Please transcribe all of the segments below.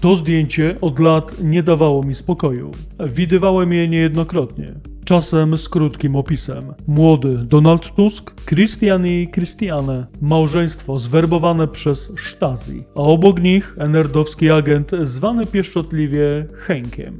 To zdjęcie od lat nie dawało mi spokoju. Widywałem je niejednokrotnie. Czasem z krótkim opisem. Młody Donald Tusk, Christian i Christiane. Małżeństwo zwerbowane przez Stasi, a obok nich enerdowski agent zwany pieszczotliwie Henkiem.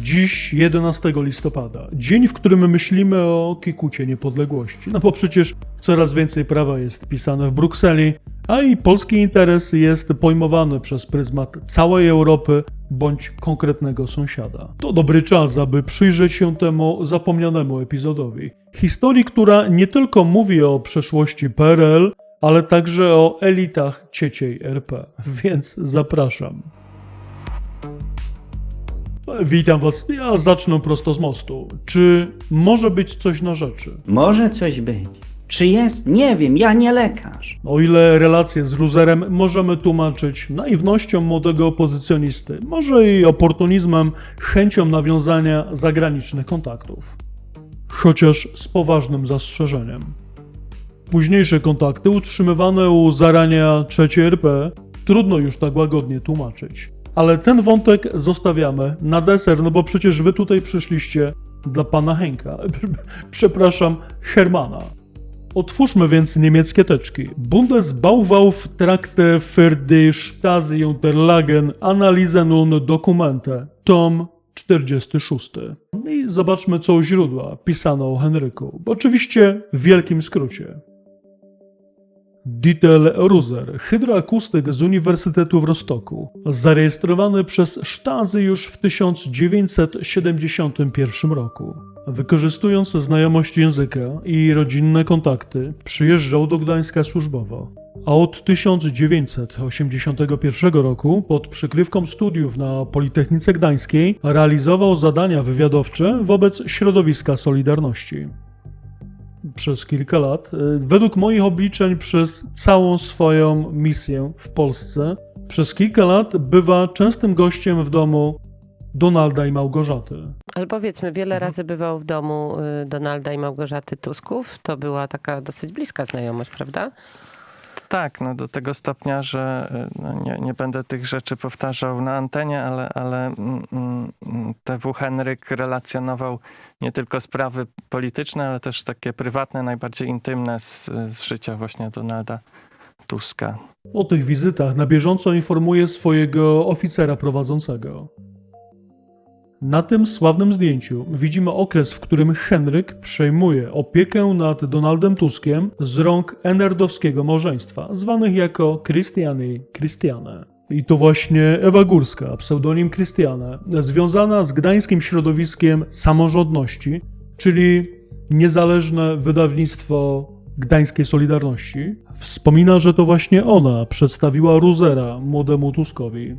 Dziś 11 listopada, dzień, w którym myślimy o kikucie niepodległości. No bo przecież coraz więcej prawa jest pisane w Brukseli, a i polski interes jest pojmowany przez pryzmat całej Europy bądź konkretnego sąsiada. To dobry czas, aby przyjrzeć się temu zapomnianemu epizodowi. Historii, która nie tylko mówi o przeszłości PRL, ale także o elitach cieciej RP. Więc zapraszam. Witam Was. Ja zacznę prosto z mostu. Czy może być coś na rzeczy? Może coś być. Czy jest? Nie wiem, ja nie lekarz. O ile relacje z Ruzerem możemy tłumaczyć naiwnością młodego opozycjonisty, może i oportunizmem, chęcią nawiązania zagranicznych kontaktów. Chociaż z poważnym zastrzeżeniem. Późniejsze kontakty utrzymywane u zarania III RP trudno już tak łagodnie tłumaczyć. Ale ten wątek zostawiamy na deser, no bo przecież wy tutaj przyszliście dla pana Henka. Przepraszam, Hermana. Otwórzmy więc niemieckie teczki. Bundesbauwauf Trakte für die Stasi Unterlagen Analyse nun Dokumente, tom 46. I zobaczmy, co u źródła pisano o Henryku. Oczywiście w wielkim skrócie. Dittel Ruzer, hydroakustyk z Uniwersytetu w Rostoku, zarejestrowany przez Stasi już w 1971 roku. Wykorzystując znajomość języka i rodzinne kontakty, przyjeżdżał do Gdańska służbowo. A od 1981 roku, pod przykrywką studiów na Politechnice Gdańskiej, realizował zadania wywiadowcze wobec środowiska Solidarności przez kilka lat. Y, Według moich obliczeń przez całą swoją misję w Polsce, przez kilka lat bywa częstym gościem w domu Donalda i Małgorzaty. Ale powiedzmy, wiele Mhm. razy bywał w domu y, Donalda i Małgorzaty Tusków. To była taka dosyć bliska znajomość, prawda? Tak, no do tego stopnia, że y, no nie, nie będę tych rzeczy powtarzał na antenie, ale, ale mm, mm, TW Henryk relacjonował nie tylko sprawy polityczne, ale też takie prywatne, najbardziej intymne z, z życia właśnie Donalda Tuska. O tych wizytach na bieżąco informuje swojego oficera prowadzącego. Na tym sławnym zdjęciu widzimy okres, w którym Henryk przejmuje opiekę nad Donaldem Tuskiem z rąk enerdowskiego małżeństwa, zwanych jako Christian i Christiane. I to właśnie Ewa Górska, pseudonim Christiane, związana z gdańskim środowiskiem samorządności, czyli niezależne wydawnictwo Gdańskiej Solidarności, wspomina, że to właśnie ona przedstawiła Ruzera młodemu Tuskowi.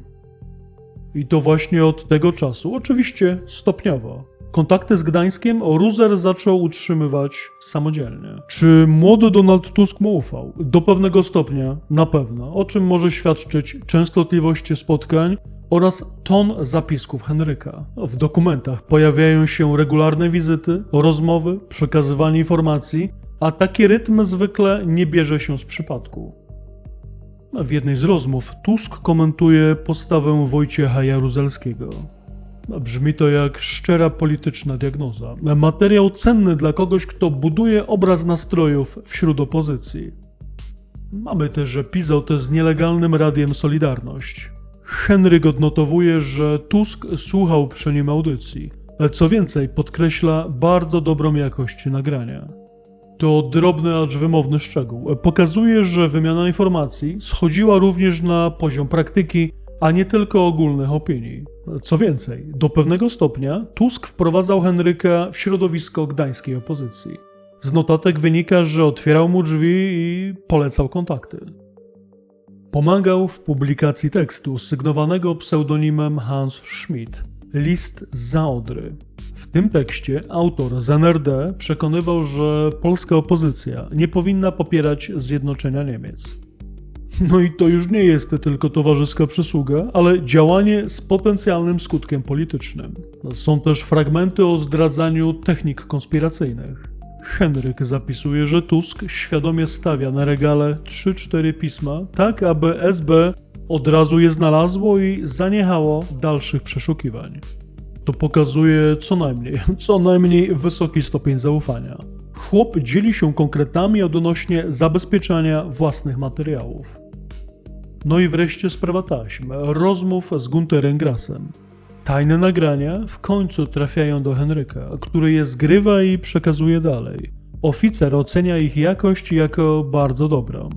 I to właśnie od tego czasu, oczywiście stopniowo. Kontakty z Gdańskiem Ruzer zaczął utrzymywać samodzielnie. Czy młody Donald Tusk mu ufał? Do pewnego stopnia na pewno, o czym może świadczyć częstotliwość spotkań oraz ton zapisków Henryka. W dokumentach pojawiają się regularne wizyty, rozmowy, przekazywanie informacji, a taki rytm zwykle nie bierze się z przypadku. W jednej z rozmów Tusk komentuje postawę Wojciecha Jaruzelskiego. Brzmi to jak szczera polityczna diagnoza. Materiał cenny dla kogoś, kto buduje obraz nastrojów wśród opozycji. Mamy też epizod z nielegalnym radiem Solidarność. Henryk odnotowuje, że Tusk słuchał przy nim audycji. Co więcej, podkreśla bardzo dobrą jakość nagrania. To drobny, acz wymowny szczegół. Pokazuje, że wymiana informacji schodziła również na poziom praktyki, a nie tylko ogólnych opinii. Co więcej, do pewnego stopnia Tusk wprowadzał Henryka w środowisko gdańskiej opozycji. Z notatek wynika, że otwierał mu drzwi i polecał kontakty. Pomagał w publikacji tekstu sygnowanego pseudonimem Hans Schmidt, List z Zaodry. W tym tekście autor z NRD przekonywał, że polska opozycja nie powinna popierać zjednoczenia Niemiec. No i to już nie jest tylko towarzyska przysługa, ale działanie z potencjalnym skutkiem politycznym. Są też fragmenty o zdradzaniu technik konspiracyjnych. Henryk zapisuje, że Tusk świadomie stawia na regale 3-4 pisma, tak aby SB od razu je znalazło i zaniechało dalszych przeszukiwań. To pokazuje co najmniej, co najmniej wysoki stopień zaufania. Chłop dzieli się konkretami odnośnie zabezpieczania własnych materiałów. No i wreszcie sprawa taśm, rozmów z Gunterem Grassem. Tajne nagrania w końcu trafiają do Henryka, który je zgrywa i przekazuje dalej. Oficer ocenia ich jakość jako bardzo dobrą.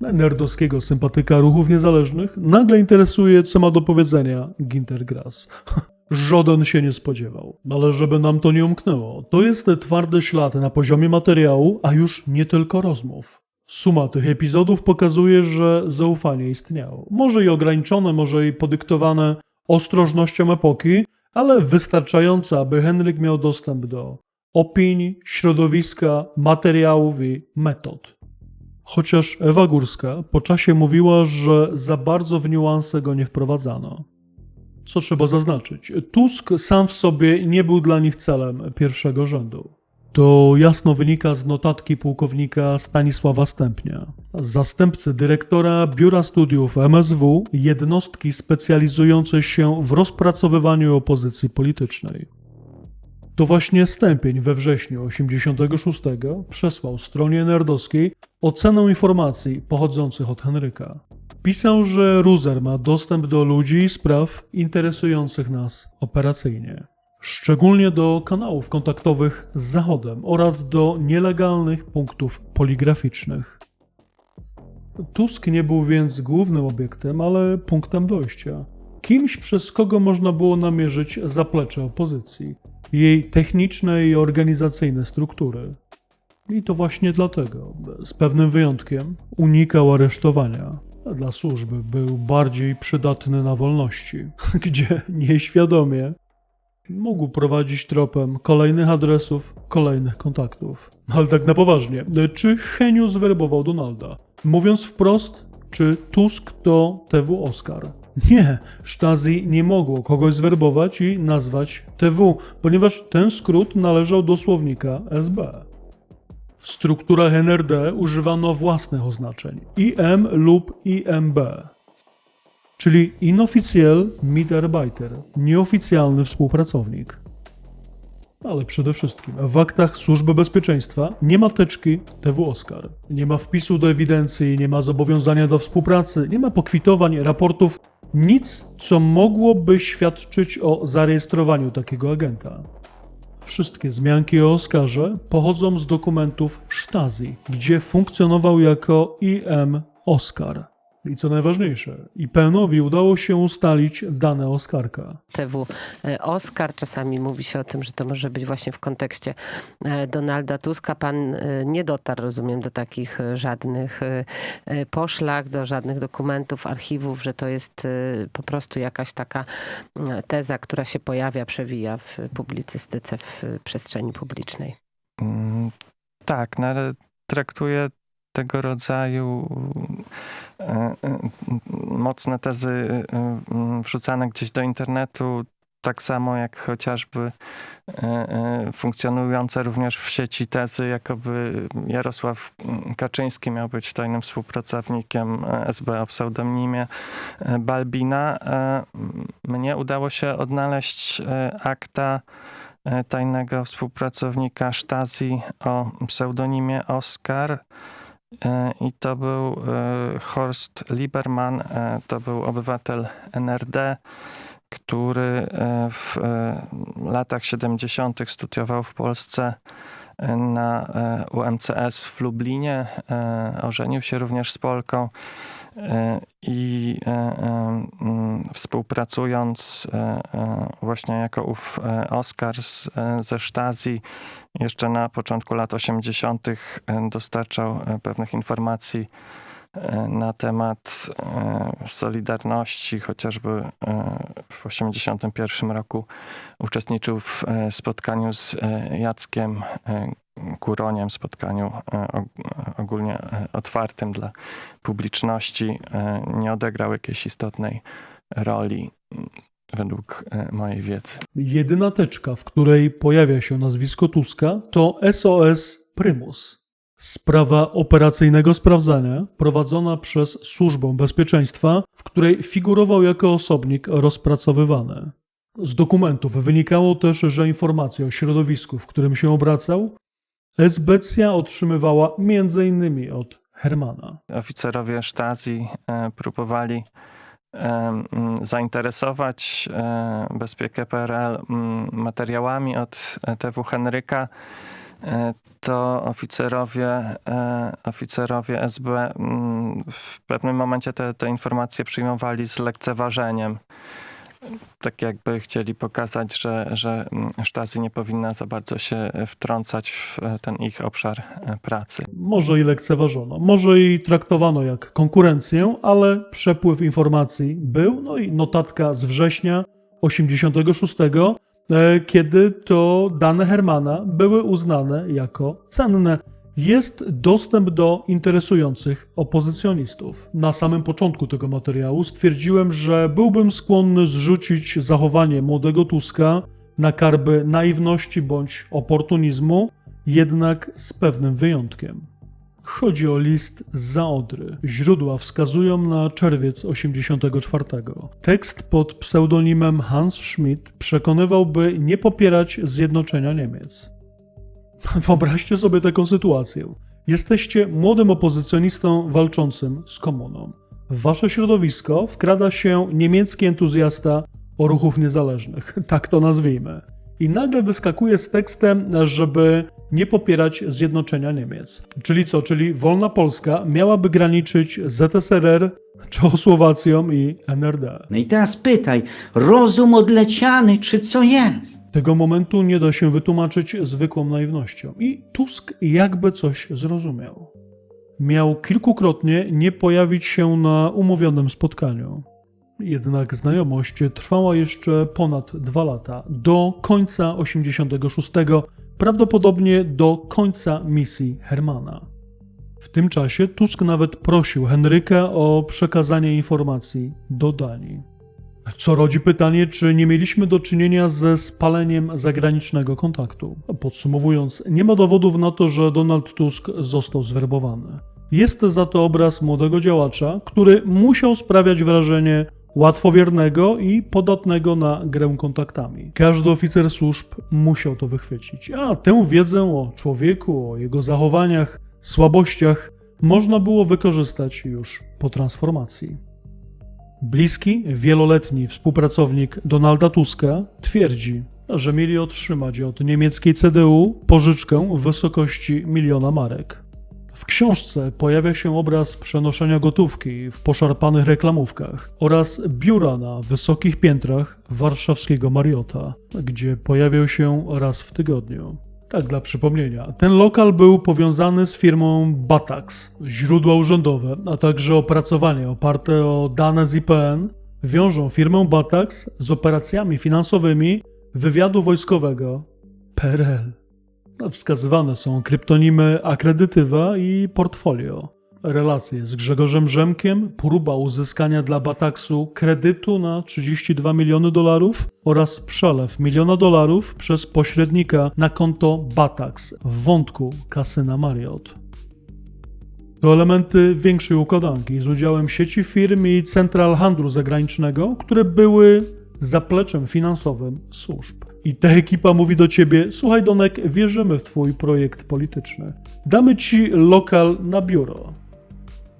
Nerdowskiego sympatyka ruchów niezależnych nagle interesuje, co ma do powiedzenia Ginter Grass. Żaden się nie spodziewał, ale żeby nam to nie umknęło, to jest twardy ślad na poziomie materiału, a już nie tylko rozmów. Suma tych epizodów pokazuje, że zaufanie istniało. Może i ograniczone, może i podyktowane ostrożnością epoki, ale wystarczające, aby Henryk miał dostęp do opinii, środowiska, materiałów i metod. Chociaż Ewa Górska po czasie mówiła, że za bardzo w niuanse go nie wprowadzano. Co trzeba zaznaczyć, Tusk sam w sobie nie był dla nich celem pierwszego rzędu. To jasno wynika z notatki pułkownika Stanisława Stępnia, zastępcy dyrektora Biura Studiów MSW, jednostki specjalizującej się w rozpracowywaniu opozycji politycznej. To właśnie Stępień we wrześniu 86 przesłał stronie nerdowskiej ocenę informacji pochodzących od Henryka. Pisał, że Ruzer ma dostęp do ludzi i spraw interesujących nas operacyjnie. Szczególnie do kanałów kontaktowych z Zachodem oraz do nielegalnych punktów poligraficznych. Tusk nie był więc głównym obiektem, ale punktem dojścia. Kimś, przez kogo można było namierzyć zaplecze opozycji, jej techniczne i organizacyjne struktury. I to właśnie dlatego, z pewnym wyjątkiem, unikał aresztowania. Dla służby był bardziej przydatny na wolności, gdzie nieświadomie mógł prowadzić tropem kolejnych adresów, kolejnych kontaktów. Ale tak na poważnie, czy Heniu zwerbował Donalda? Mówiąc wprost, czy Tusk to TW Oscar? Nie, Stasi nie mogło kogoś zwerbować i nazwać TW, ponieważ ten skrót należał do słownika SB. W strukturach NRD używano własnych oznaczeń IM lub IMB, czyli Inoffiziell Mitarbeiter, nieoficjalny współpracownik. Ale przede wszystkim w aktach Służby Bezpieczeństwa nie ma teczki TW Oscar, nie ma wpisu do ewidencji, nie ma zobowiązania do współpracy, nie ma pokwitowań, raportów, nic, co mogłoby świadczyć o zarejestrowaniu takiego agenta. Wszystkie wzmianki o Oscarze pochodzą z dokumentów Stasi, gdzie funkcjonował jako IM Oscar. I co najważniejsze, IPN-owi udało się ustalić dane Oskarka. TW e, Oskar. Czasami mówi się o tym, że to może być właśnie w kontekście e, Donalda Tuska. Pan e, nie dotarł, rozumiem, do takich żadnych poszlak, do żadnych dokumentów, archiwów, że to jest po prostu jakaś taka teza, która się pojawia, przewija w publicystyce, w przestrzeni publicznej. Mm, Tak, no ale traktuję tego rodzaju e, e, mocne tezy e, wrzucane gdzieś do internetu, tak samo jak chociażby funkcjonujące również w sieci tezy, jakoby Jarosław Kaczyński miał być tajnym współpracownikiem SB o pseudonimie Balbina. Mnie udało się odnaleźć akta tajnego współpracownika Stasi o pseudonimie Oskar. E, I to był e, Horst Lieberman, e, to był obywatel NRD, który w latach 70. studiował w Polsce na UMCS w Lublinie. Ożenił się również z Polką i współpracując e, e, właśnie jako ów e, Oskar z, ze Stasi jeszcze na początku lat 80. e, dostarczał pewnych informacji na temat Solidarności, chociażby w 81 roku uczestniczył w spotkaniu z Jackiem Kuroniem, spotkaniu og- ogólnie otwartym dla publiczności. Nie odegrał jakiejś istotnej roli według e, mojej wiedzy. Jedyna teczka, w której pojawia się nazwisko Tuska, to SOS Prymus. Sprawa operacyjnego sprawdzania prowadzona przez Służbę Bezpieczeństwa, w której figurował jako osobnik rozpracowywany. Z dokumentów wynikało też, że informacje o środowisku, w którym się obracał, Esbecja otrzymywała m.in. od Hermana. Oficerowie Stasi e, próbowali mm, zainteresować e, bezpiekę PRL materiałami od e, TW Henryka. E, To oficerowie, e, oficerowie SB w pewnym momencie te, te informacje przyjmowali z lekceważeniem. Tak jakby chcieli pokazać, że, że mm, nie powinna za bardzo się wtrącać w e, ten ich obszar e, pracy. Może i lekceważono, może i traktowano jak konkurencję, ale przepływ informacji był, no i notatka z września 86, e, kiedy to dane Hermana były uznane jako cenne. Jest dostęp do interesujących opozycjonistów. Na samym początku tego materiału stwierdziłem, że byłbym skłonny zrzucić zachowanie młodego Tuska na karby naiwności bądź oportunizmu, jednak z pewnym wyjątkiem. Chodzi o list z Zaodry. Źródła wskazują na czerwiec 84. Tekst pod pseudonimem Hans Schmidt przekonywałby nie popierać zjednoczenia Niemiec. Wyobraźcie sobie taką sytuację. Jesteście młodym opozycjonistą walczącym z komuną. W wasze środowisko wkrada się niemiecki entuzjasta o ruchów niezależnych, tak to nazwijmy. I nagle wyskakuje z tekstem, żeby nie popierać zjednoczenia Niemiec. Czyli co? Czyli wolna Polska miałaby graniczyć ZSRR, Czechosłowacją i NRD. No i teraz pytaj, rozum odleciany, czy co jest? Tego momentu nie da się wytłumaczyć zwykłą naiwnością. I Tusk jakby coś zrozumiał. Miał kilkukrotnie nie pojawić się na umówionym spotkaniu. Jednak znajomość trwała jeszcze ponad dwa lata, do końca 86, prawdopodobnie do końca misji Hermana. W tym czasie Tusk nawet prosił Henryka o przekazanie informacji do Danii. Co rodzi pytanie, czy nie mieliśmy do czynienia ze spaleniem zagranicznego kontaktu. Podsumowując, nie ma dowodów na to, że Donald Tusk został zwerbowany. Jest za to obraz młodego działacza, który musiał sprawiać wrażenie łatwowiernego i podatnego na grę kontaktami. Każdy oficer służb musiał to wychwycić, a tę wiedzę o człowieku, o jego zachowaniach, słabościach można było wykorzystać już po transformacji. Bliski, wieloletni współpracownik Donalda Tuska twierdzi, że mieli otrzymać od niemieckiej CDU pożyczkę w wysokości miliona marek. W książce pojawia się obraz przenoszenia gotówki w poszarpanych reklamówkach oraz biura na wysokich piętrach warszawskiego Mariota, gdzie pojawiał się raz w tygodniu. Tak dla przypomnienia, ten lokal był powiązany z firmą Batax. Źródła urzędowe, a także opracowania oparte o dane z IPN wiążą firmę Batax z operacjami finansowymi wywiadu wojskowego PRL. Wskazywane są kryptonimy Akredytywa i Portfolio. Relacje z Grzegorzem Rzemkiem, próba uzyskania dla Bataxu kredytu na 32 miliony dolarów oraz przelew miliona dolarów przez pośrednika na konto Batax w wątku kasyna Marriott. To elementy większej układanki z udziałem sieci firm i central handlu zagranicznego, które były zapleczem finansowym służb. I ta ekipa mówi do ciebie: Słuchaj, Donek, wierzymy w twój projekt polityczny. Damy ci lokal na biuro.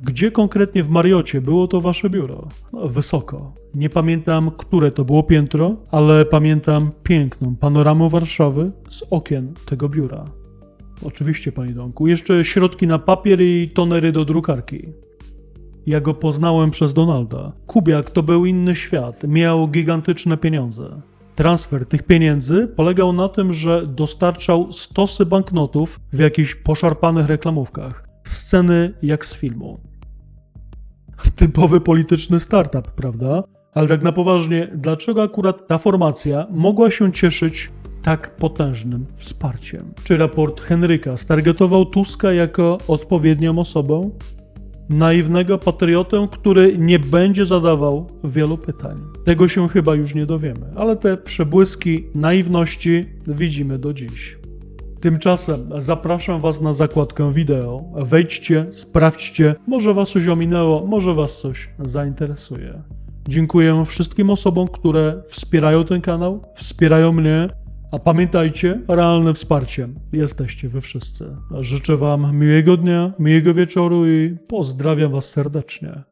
Gdzie konkretnie w Mariocie było to wasze biuro? No, wysoko. Nie pamiętam, które to było piętro, ale pamiętam piękną panoramę Warszawy z okien tego biura. Oczywiście, panie Donku. Jeszcze środki na papier i tonery do drukarki. Ja go poznałem przez Donalda. Kubiak to był inny świat, miał gigantyczne pieniądze. Transfer tych pieniędzy polegał na tym, że dostarczał stosy banknotów w jakichś poszarpanych reklamówkach. Sceny jak z filmu. Typowy polityczny startup, prawda? Ale tak na poważnie, dlaczego akurat ta formacja mogła się cieszyć tak potężnym wsparciem? Czy raport Henryka stargetował Tuska jako odpowiednią osobą? Naiwnego patriotę, który nie będzie zadawał wielu pytań. Tego się chyba już nie dowiemy, ale te przebłyski naiwności widzimy do dziś. Tymczasem zapraszam Was na zakładkę wideo. Wejdźcie, sprawdźcie, może Was coś ominęło, może Was coś zainteresuje. Dziękuję wszystkim osobom, które wspierają ten kanał, wspierają mnie, a pamiętajcie, realne wsparcie jesteście Wy wszyscy. Życzę Wam miłego dnia, miłego wieczoru i pozdrawiam Was serdecznie.